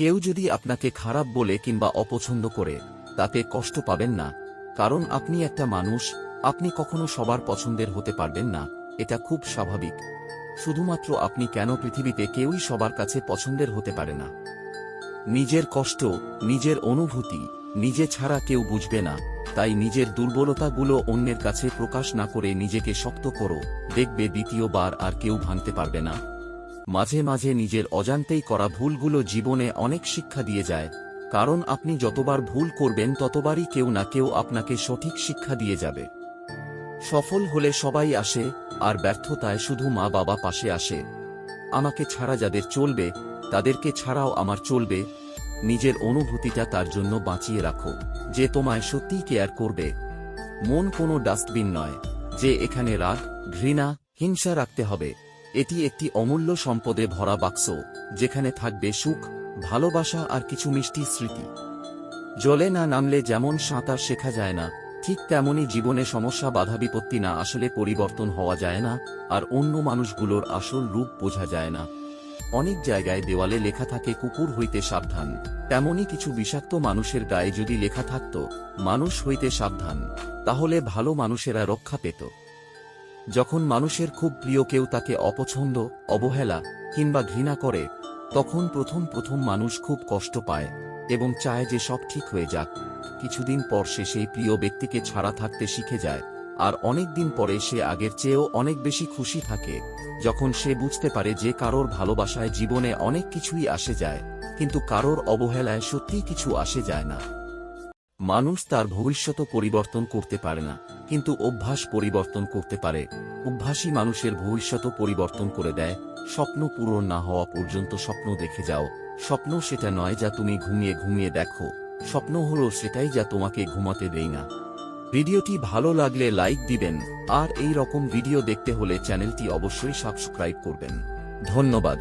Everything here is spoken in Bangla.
কেউ যদি আপনাকে খারাপ বলে কিংবা অপছন্দ করে, তাতে কষ্ট পাবেন না। কারণ আপনি একটা মানুষ, আপনি কখনো সবার পছন্দের হতে পারবেন না, এটা খুব স্বাভাবিক। শুধুমাত্র আপনি কেন পৃথিবীতে কেউই সবার কাছে পছন্দের হতে পারে না? নিজের কষ্ট, নিজের অনুভূতি, নিজে ছাড়া কেউ বুঝবে না। তাই নিজের দুর্বলতাগুলো অন্যের কাছে প্রকাশ না করে নিজেকে শক্ত করো, দেখবে দ্বিতীয়বার আর কেউ ভাঙতে পারবে না। মাঝে মাঝে নিজের অজান্তেই করা ভুলগুলো জীবনে অনেক শিক্ষা দিয়ে যায়। কারণ আপনি যতবার ভুল করবেন ততবারই কেউ না কেউ আপনাকে সঠিক শিক্ষা দিয়ে যাবে। সফল হলে সবাই আসে, আর ব্যর্থতায় শুধু মা বাবা পাশে আসে। আমাকে ছাড়া যাদের চলবে, তাদেরকে ছাড়াও আমার চলবে। নিজের অনুভূতিটা তার জন্য বাঁচিয়ে রাখো, যে তোমায় সত্যিই কেয়ার করবে। মন কোনো ডাস্টবিন নয়, যে এখানে রাগ, ঘৃণা, হিংসা রাখতে হবে। এটি একটি অমূল্য সম্পদে ভরা বাক্স, যেখানে থাকবে সুখ, ভালোবাসা আর কিছু মিষ্টি স্মৃতি। জলে না নামলে যেমন সাঁতার শেখা যায় না, ঠিক তেমনই জীবনে সমস্যা বাধা বিপত্তি না আসলে পরিবর্তন হওয়া যায় না, আর অন্য মানুষগুলোর আসল রূপ বোঝা যায় না। অনেক জায়গায় দেওয়ালে লেখা থাকে, কুকুর হইতে সাবধান। তেমনই কিছু বিষাক্ত মানুষের গায়ে যদি লেখা থাকত, মানুষ হইতে সাবধান। তাহলে ভালো মানুষেরা রক্ষা পেত। যখন মানুষের খুব প্রিয় কেউ তাকে অপছন্দ, অবহেলা কিংবা ঘৃণা করে, তখন প্রথম প্রথম মানুষ খুব কষ্ট পায় এবং চায় যে সব ঠিক হয়ে যাক। কিছুদিন পর সে সেই প্রিয় ব্যক্তিকে ছাড়া থাকতে শিখে যায় আর অনেক দিন পরে সে আগের চেয়েও অনেক বেশি খুশি থাকে। যখন সে বুঝতে পারে যে কারোর ভালোবাসায় জীবনে অনেক কিছুই আসে যায়, কিন্তু কারোর অবহেলায় সত্যিই কিছু আসে যায় না। মানুষ তার ভবিষ্যৎ পরিবর্তন করতে পারে না, কিন্তু অভ্যাস পরিবর্তন করতে পারে। অভ্যাসই মানুষের ভবিষ্যৎ পরিবর্তন করে দেয়, স্বপ্ন পূরণ না হওয়া পর্যন্ত স্বপ্ন দেখে যাও। স্বপ্ন সেটা নয় যা তুমি ঘুমিয়ে ঘুমিয়ে দেখো। স্বপ্ন হলো সেটাই যা তোমাকে ঘুমাতে দেয় না। ভিডিওটি ভালো লাগলে লাইক দিবেন, আর এই রকম ভিডিও দেখতে হলে চ্যানেলটি অবশ্যই সাবস্ক্রাইব করবেন। ধন্যবাদ।